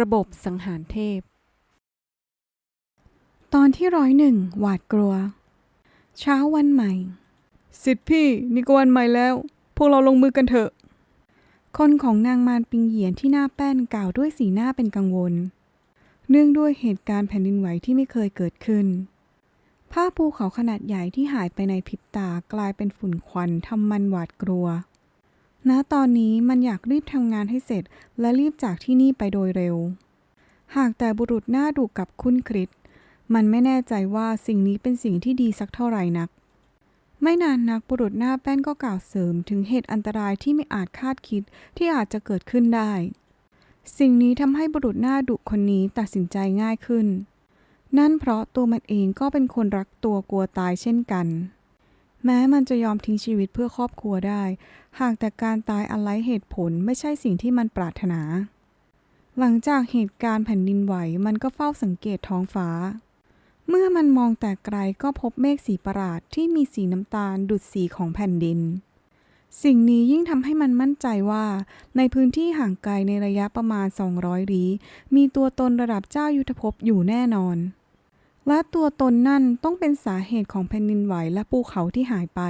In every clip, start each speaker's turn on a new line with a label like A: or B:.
A: ระบบสังหารเทพ ตอนที่ร้อยหนึ่งหวาดกลัว เช้าวันใหม่
B: สิทธิ์พี่นี่ก็วันใหม่แล้ว พวกเราลงมือกันเถอะ
A: คนของนางมารปิงเหยียนที่หน้าแป้นกล่าวด้วยสีหน้าเป็นกังวล เนื่องด้วยเหตุการณ์แผ่นดินไหวที่ไม่เคยเกิดขึ้นภาพภูเขาขนาดใหญ่ที่หายไปในพริบตากลายเป็นฝุ่นควันทำมันหวาดกลัว ณตอนนี้มันอยากรีบทำงานให้เสร็จ และรีบจากที่นี่ไปโดยเร็ว หากแต่บุรุษหน้าดุกับคุณคริสมันไม่แน่ใจว่าสิ่งนี้เป็นสิ่งที่ดีสักเท่าไหร่นัก ไม่นานนักบุรุษหน้าแป้นก็กล่าวเสริมถึงเหตุอันตรายที่ไม่อาจคาดคิดที่อาจจะเกิดขึ้นได้ สิ่งนี้ทำให้บุรุษหน้าดุคนนี้ตัดสินใจง่ายขึ้น นั่นเพราะตัวมันเองก็เป็นคนรักตัวกลัวตายเช่นกัน แม้มันจะยอมทิ้งชีวิตเพื่อครอบครัวได้ หากแต่การตายอันไร้เหตุผลไม่ใช่สิ่งที่มันปรารถนา หลังจากเหตุการณ์แผ่นดินไหวมันก็เฝ้าสังเกตท้องฟ้า เมื่อมันมองแต่ไกลก็พบเมฆสีประหลาดที่มีสีน้ำตาลดุดสีของแผ่นดิน สิ่งนี้ยิ่งทำให้มันมั่นใจว่า ในพื้นที่ห่างไกลในระยะประมาณ 200ลี้มีตัวตนระดับเจ้ายุทธภพอยู่แน่นอน และตัวตนนั่นต้องเป็นสาเหตุของแผ่นดินไหวและภูเขาที่หายไป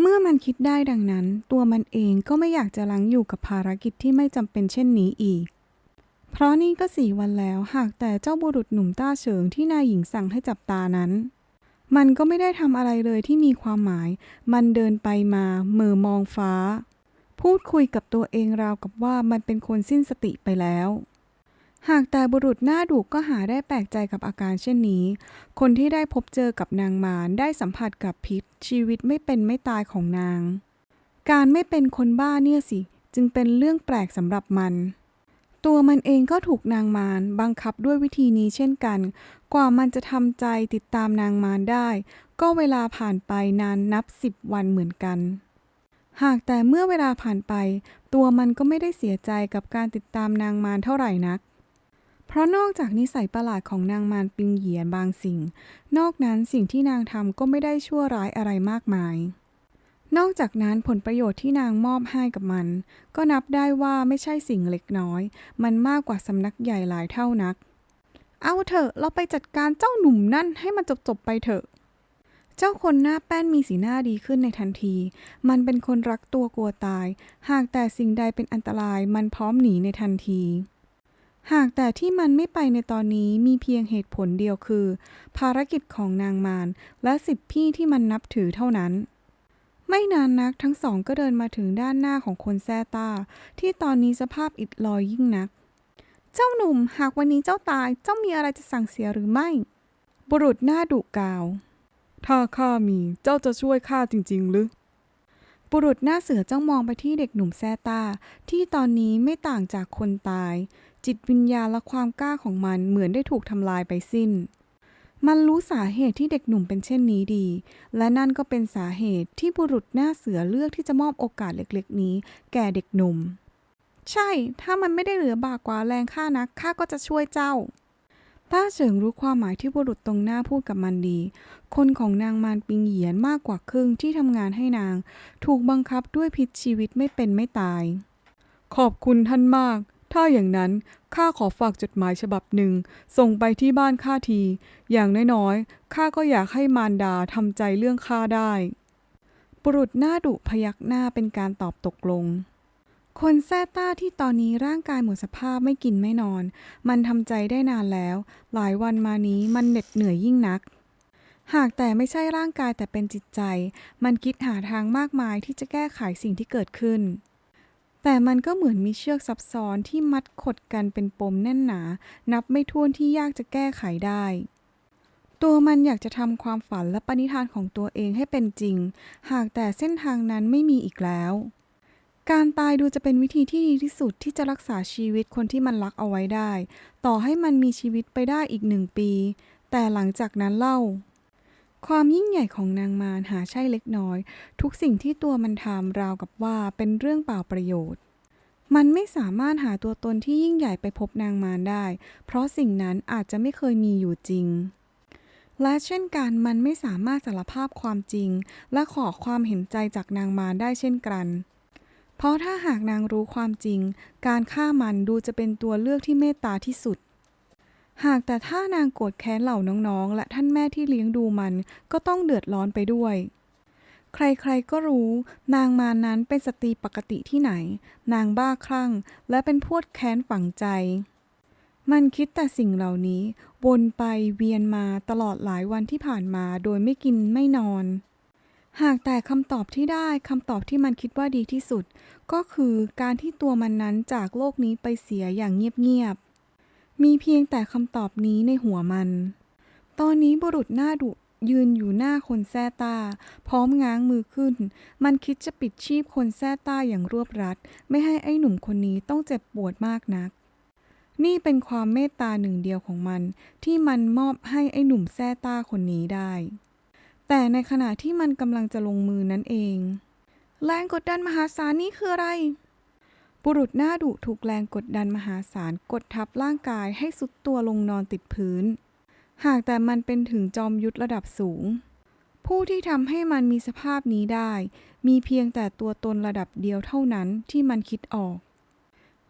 A: เมื่อมันคิดได้ดังนั้น ตัวมันเองก็ไม่อยากจะลังอยู่กับภารกิจที่ไม่จำเป็นเช่นนี้อีก เพราะนี่ก็สี่วันแล้วหากแต่เจ้าบุรุษหนุ่มต้าเฉิงที่นายหญิงสั่งให้จับตานั้น มันก็ไม่ได้ทำอะไรเลยที่มีความหมาย มันเดินไปมาเม่อมองฟ้า พูดคุยกับตัวเองราวกับว่ามันเป็นคนสิ้นสติไปแล้ว หากแต่บุรุษหน้าดุก็หาได้แปลกใจกับอาการเช่นนี้ คนที่ได้พบเจอกับนางมารได้สัมผัสกับพิษ ชีวิตไม่เป็นไม่ตายของนาง การไม่เป็นคนบ้าเนี่ยสิ จึงเป็นเรื่องแปลกสำหรับมัน ตัวมันเองก็ถูกนางมารบังคับด้วยวิธีนี้เช่นกัน กว่ามันจะทำใจติดตามนางมารได้ ก็เวลาผ่านไปนานนับสิบวันเหมือนกันหากแต่เมื่อเวลาผ่านไป ตัวมันก็ไม่ได้เสียใจกับการติดตามนางมารเท่าไหร่นัก เพราะนอกจากนิสัยประหลาดของนางมารปิงเหยียนบางสิ่ง นอกนั้นสิ่งที่นางทำก็ไม่ได้ชั่วร้ายอะไรมากมาย นอกจากนั้นผลประโยชน์ที่นางมอบให้กับมัน ก็นับได้ว่าไม่ใช่สิ่งเล็กน้อย มันมากกว่าสำนักใหญ่หลายเท่านัก เอาเถอะเราไปจัดการเจ้าหนุ่มนั่นให้มันจบๆไปเถอะเจ้าคนหน้าแป้นมีสีหน้าดีขึ้นในทันที มันเป็นคนรักตัวกลัวตาย หากแต่สิ่งใดเป็นอันตรายมันพร้อมหนีในทันที หากแต่ที่มันไม่ไปในตอนนี้มีเพียงเหตุผลเดียวคือ ภารกิจของนางมารและสิทธิพี่ที่มันนับถือเท่านั้น ไม่นานนักทั้งสองก็เดินมาถึงด้านหน้าของคนแซต้าที่ตอนนี้สภาพอิดลอยยิ่งนัก เจ้าหนุ่มหากวันนี้เจ้าตายเจ้ามีอะไรจะสั่งเสียหรือไม่ บุรุษหน้าดุกาว
B: ถ้าข้ามีเจ้าจะช่วยข้าจริง ๆ หรือ
A: บุรุษหน้าเสือจ้องมองไปที่เด็กหนุ่มแซต้าที่ตอนนี้ไม่ต่างจากคนตาย จิตวิญญาณและความกล้าของมันเหมือนได้ถูกทำลายไปสิ้น มันรู้สาเหตุที่เด็กหนุ่มเป็นเช่นนี้ดี และนั่นก็เป็นสาเหตุที่บุรุษหน้าเสือเลือกที่จะมอบโอกาสเล็กๆ นี้ แก่เด็กหนุ่ม ใช่ ถ้ามันไม่ได้เหลือบากกว่าแรงข้านักข้าก็จะช่วยเจ้า ต้าเฉิงรู้ความหมายที่บุรุษตรงหน้าพูดกับมันดี คนของนางมารปิงเหยียนมากกว่าครึ่งที่ทำงานให้นาง ถูกบังคับด้วยพิษชีวิตไม่เป็นไม่ตาย
B: ขอบคุณท่านมาก ถ้าอย่างนั้นข้าขอฝากจดหมายฉบับหนึ่ง ส่งไปที่บ้านข้าที อย่างน้อยๆข้าก็อยากให้มารดาทำใจเรื่องข้าได้
A: บุรุษหน้าดุพยักหน้าเป็นการตอบตกลง คนแซต้าที่ตอนนี้ร่างกายหมดสภาพไม่กินไม่นอน มันทำใจได้นานแล้ว หลายวันมานี้มันเหน็ดเหนื่อยยิ่งนัก หากแต่ไม่ใช่ร่างกายแต่เป็นจิตใจ มันคิดหาทางมากมายที่จะแก้ไขสิ่งที่เกิดขึ้น แต่มันก็เหมือนมีเชือกซับซ้อนที่มัดขดกันเป็นปมแน่นหนา นับไม่ถ้วนที่ยากจะแก้ไขได้ ตัวมันอยากจะทำความฝันและปณิธานของตัวเองให้เป็นจริง หากแต่เส้นทางนั้นไม่มีอีกแล้ว การตายดูจะเป็นวิธีที่ดีที่สุดที่จะรักษาชีวิตคนที่มันรักเอาไว้ได้ ต่อให้มันมีชีวิตไปได้อีกหนึ่งปี แต่หลังจากนั้นเล่า ความยิ่งใหญ่ของนางมารหาใช่เล็กน้อย ทุกสิ่งที่ตัวมันทำราวกับว่าเป็นเรื่องเปล่าประโยชน์ มันไม่สามารถหาตัวตนที่ยิ่งใหญ่ไปพบนางมารได้ เพราะสิ่งนั้นอาจจะไม่เคยมีอยู่จริงและเช่นกันมันไม่สามารถสารภาพความจริง และขอความเห็นใจจากนางมารได้เช่นกัน ราะถ้าหากนางรู้ความจริง การฆ่ามันดูจะเป็นตัวเลือกที่เมตตาที่สุด หากแต่ถ้านางโกรธแค้นเหล่าน้องๆ และท่านแม่ที่เลี้ยงดูมันก็ต้องเดือดร้อนไปด้วย ใครๆก็รู้ นางมานั้นเป็นสตรีปกติที่ไหน นางบ้าคลั่ง และเป็นพวดแค้นฝังใจ มันคิดแต่สิ่งเหล่านี้ วนไปเวียนมาตลอดหลายวันที่ผ่านมาโดยไม่กินไม่นอน หากแต่คำตอบที่ได้คำตอบที่มันคิดว่าดีที่สุด ก็คือการที่ตัวมันนั้นจากโลกนี้ไปเสียอย่างเงียบๆ มีเพียงแต่คำตอบนี้ในหัวมัน ตอนนี้บุรุษหน้าดุยืนอยู่หน้าคนแซ่ตา พร้อมง้างมือขึ้น มันคิดจะปิดชีพคนแซ่ตาอย่างรวบรัด ไม่ให้ไอ้หนุ่มคนนี้ต้องเจ็บปวดมากนัก นี่เป็นความเมตตาหนึ่งเดียวของมัน ที่มันมอบให้ไอ้หนุ่มแซ่ตาคนนี้ได้ แต่ในขณะที่มันกำลังจะลงมือนั่นเอง แรงกดดันมหาศาลนี่คืออะไร บุรุษหน้าดุถูกแรงกดดันมหาศาลกดทับร่างกายให้สุดตัวลงนอนติดพื้น หากแต่มันเป็นถึงจอมยุทธระดับสูง ผู้ที่ทำให้มันมีสภาพนี้ได้ มีเพียงแต่ตัวตนระดับเดียวเท่านั้นที่มันคิดออก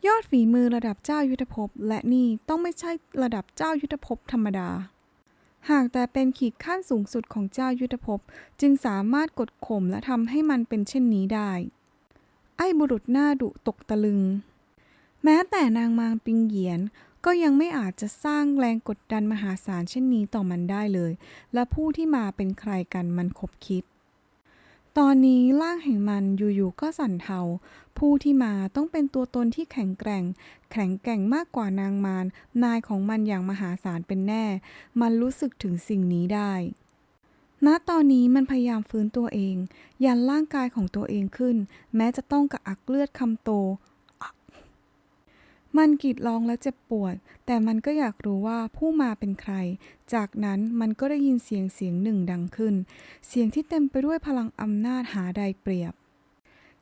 A: ยอดฝีมือระดับเจ้ายุทธภพและนี่ต้องไม่ใช่ระดับเจ้ายุทธภพธรรมดา หากแต่เป็นขีดขั้นสูงสุดของเจ้ายุทธภพจึงสามารถกดข่มและทำให้มันเป็นเช่นนี้ได้ ไอ้บุรุษหน้าดุตกตะลึง แม้แต่นางมางปิงเหยียนก็ยังไม่อาจจะสร้างแรงกดดันมหาศาลเช่นนี้ต่อมันได้เลย และผู้ที่มาเป็นใครกันมันคบคิด ตอนนี้ร่างแห่งมันอยู่ๆก็สั่นเทา ผู้ที่มาต้องเป็นตัวตนที่แข็งแกร่ง แข็งแกร่งมากกว่านางมารนายของมันอย่างมหาศาลเป็นแน่ มันรู้สึกถึงสิ่งนี้ได้ณตอนนี้มันพยายามฟื้นตัวเอง ยันร่างกายของตัวเองขึ้น แม้จะต้องกระอักเลือดคำโต มันกรีดร้องและเจ็บปวด แต่มันก็อยากรู้ว่าผู้มาเป็นใคร จากนั้นมันก็ได้ยินเสียงเสียงหนึ่งดังขึ้น เสียงที่เต็มไปด้วยพลังอำนาจหาใดเปรียบ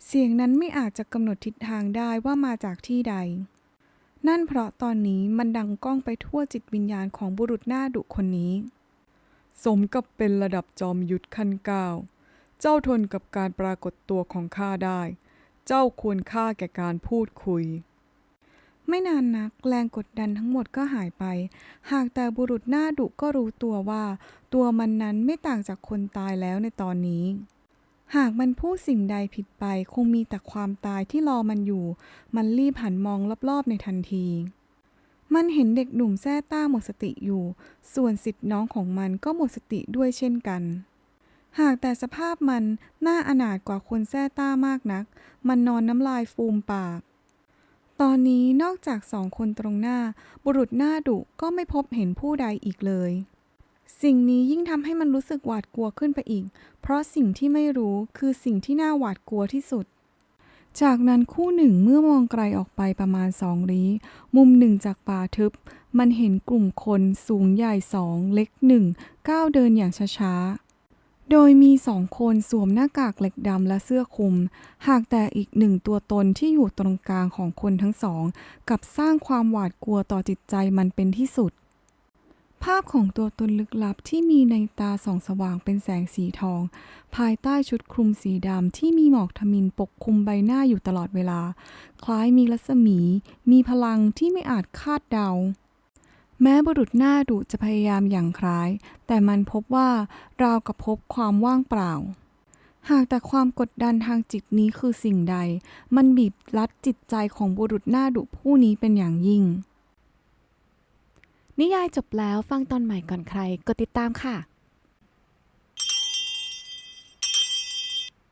A: เสียงนั้นไม่อาจจะกำหนดทิศทางได้ว่ามาจากที่ใด นั่นเพราะตอนนี้มันดังก้องไปทั่วจิตวิญญาณของบุรุษหน้าดุคนนี้
B: สมกับเป็นระดับจอมยุทธขั้นเก้าเจ้าทนกับการปรากฏตัวของข้าได้ เจ้าควรค่าแก่การพูดคุย
A: ไม่นานนักแรงกดดันทั้งหมดก็หายไป หากแต่บุรุษหน้าดุก็รู้ตัวว่า ตัวมันนั้นไม่ต่างจากคนตายแล้วในตอนนี้ หากมันพูดสิ่งใดผิดไปคงมีแต่ความตายที่รอมันอยู่ มันรีบหันมองรอบๆในทันที มันเห็นเด็กหนุ่มแซ่ต้าหมดสติอยู่ ส่วนสิทธิ์น้องของมันก็หมดสติด้วยเช่นกันหากแต่สภาพมันน่าอนาถกว่าคนแซ่ต้ามากนัก มันนอนน้ำลายฟูมปาก ตอนนี้นอกจากสองคนตรงหน้า บุรุษหน้าดุก็ไม่พบเห็นผู้ใดอีกเลย สิ่งนี้ยิ่งทำให้มันรู้สึกหวาดกลัวขึ้นไปอีก เพราะสิ่งที่ไม่รู้คือสิ่งที่น่าหวาดกลัวที่สุด จากนั้นคู่หนึ่งเมื่อมองไกลออกไปประมาณสองลี้ มุมหนึ่งจากป่าทึบ มันเห็นกลุ่มคนสูงใหญ่สองเล็กหนึ่งก้าวเดินอย่างช้าๆ โดยมีสองคนสวมหน้ากากเหล็กดำและเสื้อคลุม หากแต่อีกหนึ่งตัวตนที่อยู่ตรงกลางของคนทั้งสองกับสร้างความหวาดกลัวต่อจิตใจมันเป็นที่สุด ภาพของตัวตนลึกลับที่มีในตาส่องสว่างเป็นแสงสีทอง ภายใต้ชุดคลุมสีดำที่มีหมอกทมินปกคลุมใบหน้าอยู่ตลอดเวลา คล้ายมีรัศมี มีพลังที่ไม่อาจคาดเดา แม้บุรุษหน้าดุจะพยายามอย่างคล้าย แต่มันพบว่าราวกับพบความว่างเปล่า หากแต่ความกดดันทางจิตนี้คือสิ่งใด มันบีบรัดจิตใจของบุรุษหน้าดุผู้นี้เป็นอย่างยิ่ง
C: นิยายจบแล้วฟังตอนใหม่ก่อนใครกดติดตามค่ะ